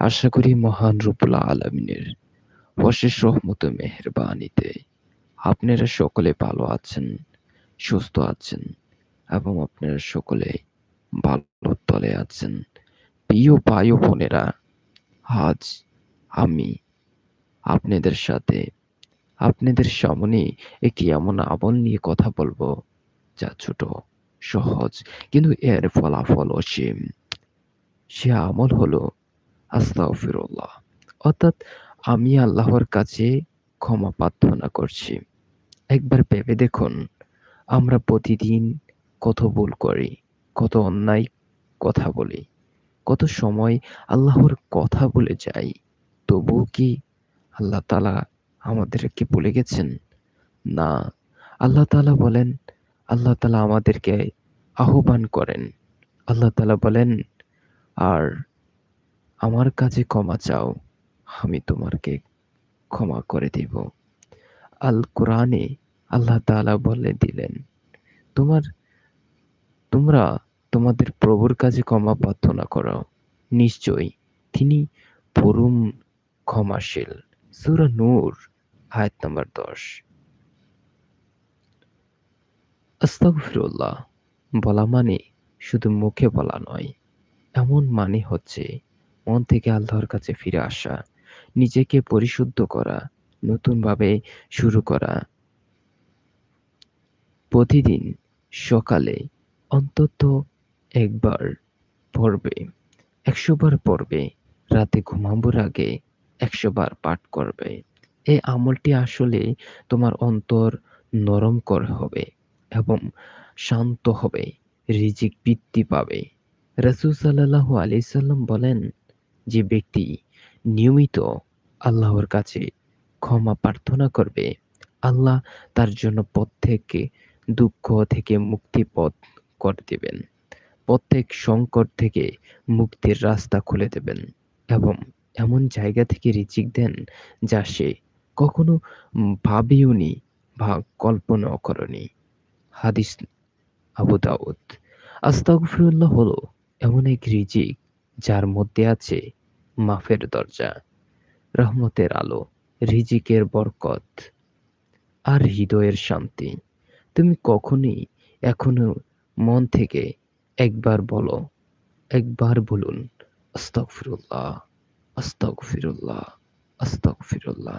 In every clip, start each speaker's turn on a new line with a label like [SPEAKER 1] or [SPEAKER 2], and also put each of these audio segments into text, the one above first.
[SPEAKER 1] আশা করি মহান রূপুল আলমিনের অশেষ রহমত মেহরবানিতে আপনারা সকলে ভালো আছেন, সুস্থ আছেন এবং আপনারা সকলে ভালো তলে আছেন। প্রিয় ভাই বোনেরা, আজ আমি আপনাদের সাথে আপনাদের সামনে একটি এমন আমল নিয়ে কথা বলব, যা ছোট, সহজ, কিন্তু এর ফলাফল অসীম সে আমল হলো আস্তাগফিরুল্লাহ। অর্থাৎ আমি আল্লাহর কাছে ক্ষমা প্রার্থনা করছি। একবার ভেবে দেখুন, আমরা প্রতিদিন কত ভুল করি, কত অন্যায় কথা বলি, কত সময় আল্লাহর কথা বলে যাই, তবুও কি আল্লাহ তালা আমাদেরকে বলে গেছেন? না, আল্লাহ তালা বলেন, আল্লাহ তালা আমাদেরকে আহ্বান করেন। আল্লাহ তালা বলেন, আর আমার কাছে ক্ষমা চাও, আমি তোমাকে ক্ষমা করে দিব। আল কোরআনে আল্লাহ তাআলা বলে দিলেন, তোমার, তোমরা তোমাদের প্রভুর কাছে ক্ষমা প্রার্থনা করো। নিশ্চয়ই তিনি পরম ক্ষমাশীল। সূরা নূর, আয়াত নাম্বার দশ। আস্তাগফিরুল্লাহ বলা মানে শুধু মুখে বলা নয়, এমন মানে হচ্ছে মন থেকে আল্লাহর কাছে ফিরে আসা, নিজেকে পরিশুদ্ধ করা, নতুনভাবে শুরু করা। প্রতিদিন সকালে অন্তত একবার পড়বে একশো বার পড়বে, রাতে ঘুমাবার আগে একশো বার পাঠ করবে। এই আমলটি আসলে তোমার অন্তর নরম কর হবে এবং শান্ত হবে, রিজিক বৃদ্ধি পাবে। রসুল সাল্লাহ আলি সাল্লাম বলেন যে ব্যক্তি নিয়মিত আল্লাহর কাছে ক্ষমা প্রার্থনা করবে, আল্লাহ তার জন্য প্রত্যেককে দুঃখ থেকে মুক্তি পথ করে দেবেন। প্রত্যেক সংকট থেকে মুক্তির রাস্তা খুলে দেবেন এবং এমন জায়গা থেকে রিচিক দেন যা সে কখনো ভাবিওনি বা কল্পনাও করেনি। হাদিস আবু দাউদ। আস্তাগফিরুল্লাহ হলো এমন এক রিজিক যার মধ্যে আছে মাফের দরজা, রহমতের আলো, রিজিকের বরকত আর হৃদয়ের শান্তি। তুমি কখনই এখনও মন থেকে একবার বলো, একবার বলুন, আস্তাগফিরুল্লাহ আস্তাগফিরুল্লাহ আস্তাগফিরুল্লাহ।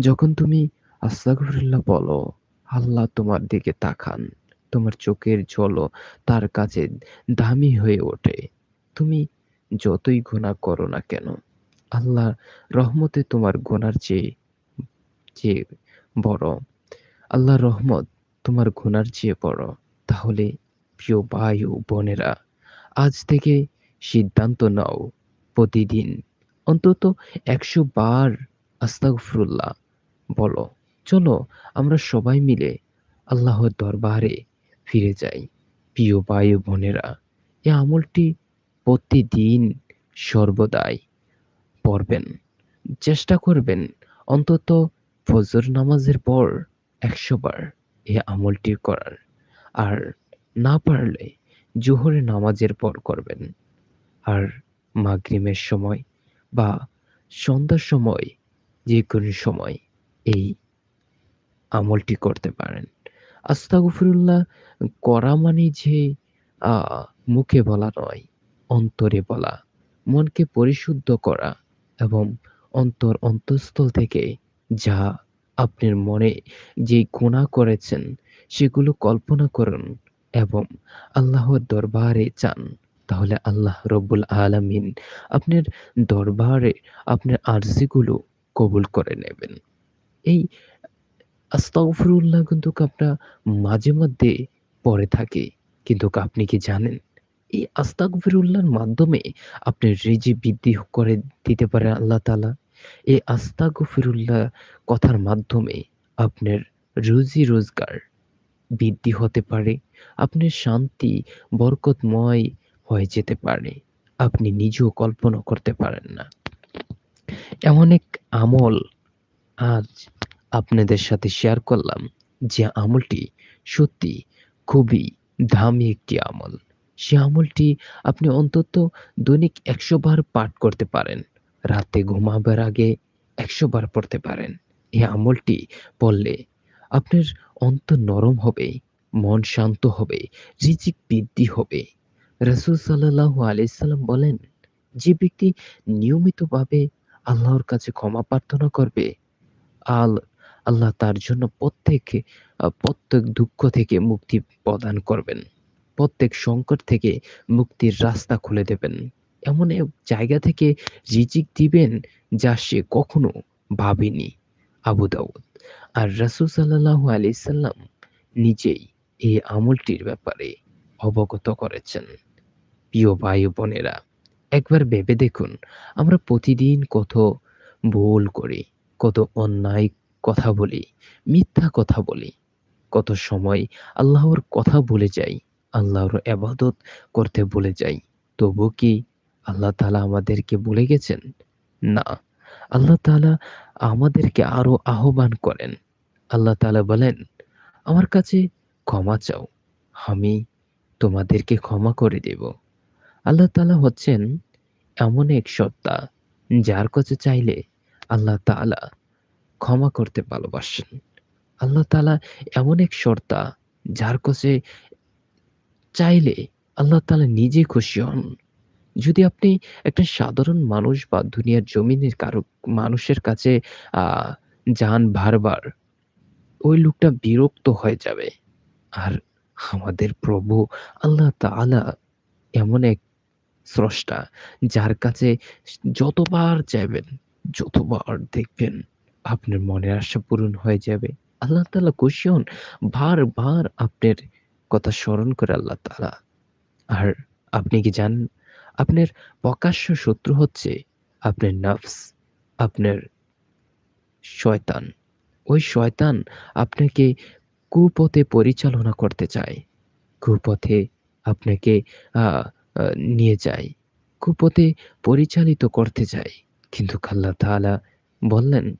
[SPEAKER 1] যখন তুমি আস্তাগফিরুল্লাহ বলো, আল্লাহ তোমার দিকে তাকান, তোমার চোখের জলও তার কাছে দামি হয়ে ওঠে। তুমি যতই গুনাহ করো না কেন আল্লাহ রহমতে তোমার গুনার চেয়ে চেয়ে বড়। আল্লাহ রহমত তোমার গুনার চেয়ে বড়। তাহলে প্রিয় ভাই ও বোনেরা, আজ থেকে সিদ্ধান্ত নাও প্রতিদিন। অন্তত একশো বার আস্তাগফিরুল্লাহ বলো। চলো আমরা সবাই মিলে আল্লাহর দরবারে ফিরে যাই। প্রিয় ভাই বোনেরা, এই আমলটি প্রতিদিন সর্বদাই পড়বেন। চেষ্টা করবেন অন্তত ফজর নামাজের পর একশো বার এই আমলটি করার। আর না পারলে জোহরের নামাজের পর করবেন। আর মাগরিমের সময় বা সন্ধ্যার সময় যে কোনো সময় এই আমলটি করতে পারেন। আস্তাগফিরুল্লাহ করা মানে যে মুখে বলা নয় অন্তরে বলা, মনকে পরিশুদ্ধ করা এবং অন্তর অন্তঃস্থল থেকে যা আপনার মনে যে গুণা করেছেন, সেগুলো কল্পনা করুন এবং আল্লাহর দরবারে চান। তাহলে আল্লাহ রব্বুল আলামিন আপনার দরবারে আপনার আরজিগুলো কবুল করে নেবেন। এই আস্তাগফিরুল্লাহ কিন্তু আপনার মাঝে মধ্যে পড়ে থাকে। কিন্তু আপনি কি জানেন? এই আস্তাগফিরুল্লাহর মাধ্যমে আপনি রেজি বৃদ্ধি করে দিতে পারেন আল্লাহ তালা এই আস্তাগফিরুল্লাহ কথার মাধ্যমে আপনার রুজি রোজগার বৃদ্ধি হতে পারে, আপনার শান্তি বরকতময় হয়ে যেতে পারে, আপনি নিজেও কল্পনা করতে পারেন না। এমন এক আমল আজ আপনাদের সাথে শেয়ার করলাম যে আমলটি সত্যি খুবই দামি একটি আমল। সে আমলটি আপনি অন্তত দৈনিক একশো বার পাঠ করতে পারেন রাতে ঘুমাবার আগে ১০০ বার পড়তে পারেন। এই আমলটি পড়লে আপনার অন্তর নরম হবে, মন শান্ত হবে, রিজিক বৃদ্ধি হবে। রাসূল সাল্লাল্লাহু আলাইহি সাল্লাম বলেন, যে ব্যক্তি নিয়মিতভাবে আল্লাহর কাছে ক্ষমা প্রার্থনা করবে, আল আল্লাহ তার জন্য প্রত্যেক প্রত্যেক দুঃখ থেকে মুক্তি প্রদান করবেন। প্রত্যেক সংকট থেকে মুক্তির রাস্তা খুলে দেবেন। এমন এক জায়গা থেকে রিজিক দিবেন যা সে কখনো ভাবেনি। আবু দাউদ। আর রাসূল সাল্লাল্লাহু আলাইহি সাল্লাম নিজেই এই আমলটির ব্যাপারে অবগত করেছেন। প্রিয় ভাই বোনেরা, একবার ভেবে দেখুন আমরা প্রতিদিন কত ভুল করি, কত অন্যায় কথা বলি, মিথ্যা কথা বলি। কত সময় আল্লাহর কথা বলে যাই, আল্লাহর ইবাদত করতে ভুলে যাই। তবু কি আল্লাহ তাআলা আমাদেরকে ভুলে গেছেন? না। আল্লাহ তাআলা আমাদেরকে আরও আহ্বান করেন। আল্লাহ তাআলা বলেন, আমার কাছে ক্ষমা চাও। আমি তোমাদেরকে ক্ষমা করে দেব। আল্লাহ তাআলা হচ্ছেন এমন এক সত্তা যার কাছে চাইলে আল্লাহ তাআলা ক্ষমা করতে ভালোবাসেন। আল্লাহ তাআলা এমন এক সত্তা যার কাছে চাইলে আল্লাহ তাআলা নিজে খুশি হন। যদি আপনি একটা সাধারণ মানুষ বা দুনিয়ার জমিনের কারও মানুষের কাছে যান বারবার, ওই লোকটা বিরক্ত হয়ে যাবে। আর আমাদের প্রভু আল্লাহ তাআলা এমন এক স্রষ্টা যার কাছে যতবার চাইবেন, যতবার দেখবেন আপনার মনের আশা পূরণ হয়ে যাবে। আল্লাহ তাআলা খুশি হন। বারবার আপনার কথা স্মরণ করে আল্লাহ তাআলা। আর আপনি কি জানেন আপনার প্রকাশ্য শত্রু হচ্ছে আপনার নফস, আপনার শয়তান। ওই শয়তান আপনাকে কুপথে পরিচালনা করতে চায়। কুপথে আপনাকে নিয়ে যায়। কুপথে পরিচালিত করতে চায়। কিন্তু আল্লাহ তাআলা বললেন,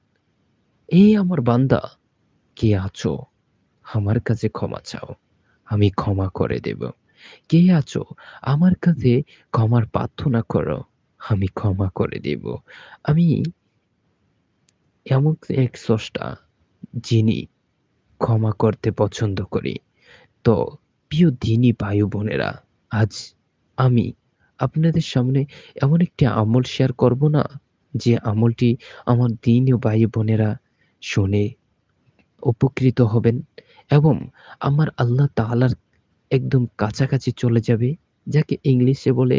[SPEAKER 1] "এই আমার বান্দা, কে আছো? আমার কাছে ক্ষমা চাও। আমি ক্ষমা করে দেব। কে আছো? আমার কাছে ক্ষমার প্রার্থনা করো। আমি ক্ষমা করে দেব। আমি এমন এক স্রষ্টা যিনি ক্ষমা করতে পছন্দ করি। তো প্রিয় দিনী ও বোনেরা, আজ আমি আপনাদের সামনে এমন একটি আমল শেয়ার করব না, যে আমলটি আমার দিনী ভাই বোনেরা শুনে উপকৃত হবেন এবং আমার আল্লাহ তাআলার একদম কাছাকাছি চলে যাবে, যাকে ইংলিশে বলে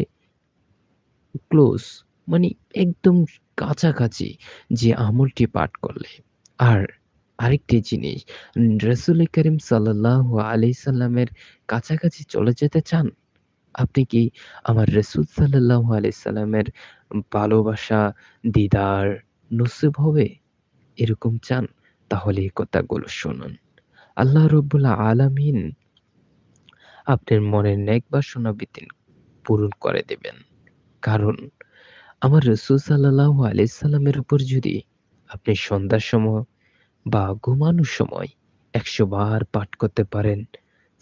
[SPEAKER 1] ক্লোজ মানে একদম কাছাকাছি যে আমলটি পাঠ করলে। আর আরেকটি জিনিস রাসূল করিম সাল্লাল্লাহু আলাইহি সাল্লামের কাছাকাছি চলে যেতে চান? আপনি কি আমার রাসূল সাল্লাল্লাহু আলাইহি সাল্লামের ভালোবাসা, দিদার নসিব হবে? এরকম চান? তাহলে এই কথাগুলো শুনুন। আল্লাহ রাব্বুল আলামিন আপনার মনের নেক বাসনা বিতিন পূরণ করে দেবেন। কারণ আমার রাসূল সাল্লাল্লাহু আলাইহি সাল্লামের উপর যদি আপনি সন্ধ্যার সময় বা ঘুমানোর সময় ১০০ বার পাঠ করতে পারেন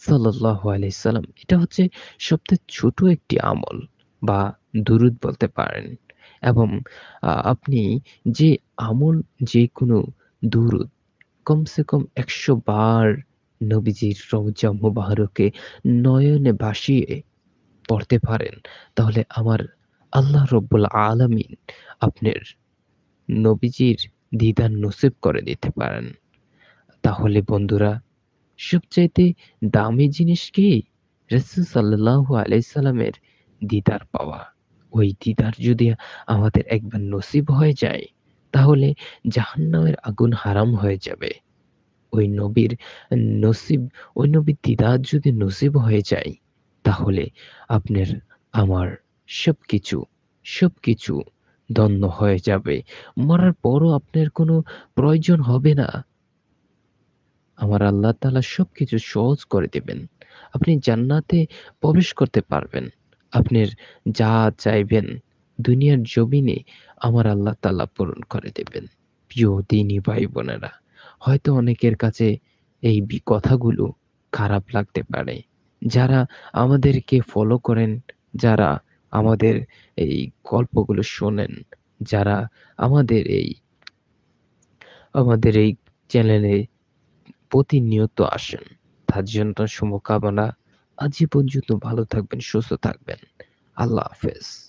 [SPEAKER 1] সাল্লাল্লাহু আলাইহি সাল্লাম, এটা হচ্ছে সবথেকে ছোট একটি আমল বা দুরূদ বলতে পারেন। এবং আপনি যে আমল যেকোনো দুরূদ কমসে কম ১০০ বার নবীজির রওজা মুবারকে নয়নে ভাসিয়ে পড়তে পারেন, তাহলে আমার আল্লাহ রাব্বুল আলামিন আপনার নবীজির দিদার নসিব করে দিতে পারেন। তাহলে বন্ধুরা, সবচাইতে দামি জিনিস কি? রাসূল সাল্লাল্লাহু আলাইহি সাল্লামের দিদার পাওয়া। ওই দিদার যদি আমাদের একবার নসিব হয়ে যায়, তাহলে জাহান্নামের আগুন হারাম হয়ে যাবে। ওই নবীর নসিব, ওই নবীর দিদার যদি নসিব হয়ে যায়, তাহলে আপনার আমার সবকিছু, সবকিছু ধন্য হয়ে যাবে। মরার পরও আপনার কোনো প্রয়োজন হবে না। আমার আল্লাহ তাআলা সবকিছু সহজ করে দিবেন। আপনি জান্নাতে প্রবেশ করতে পারবেন। আপনার যা চাইবেন দুনিয়ার জমিনে আমার আল্লাহ তাআলা পূরণ করে দেবেন। প্রিয় দিনী ভাই বোনেরা, হয়তো অনেকের কাছে এই কথাগুলো খারাপ লাগতে পারে। যারা আমাদেরকে ফলো করেন, যারা আমাদের এই গল্পগুলো শোনেন, যারা আমাদের এই আমাদের এই চ্যানেলে প্রতিনিয়ত আসেন তার জন্য শুভকামনা আজ পর্যন্ত ভালো থাকবেন সুস্থ থাকবেন আল্লাহ হাফেজ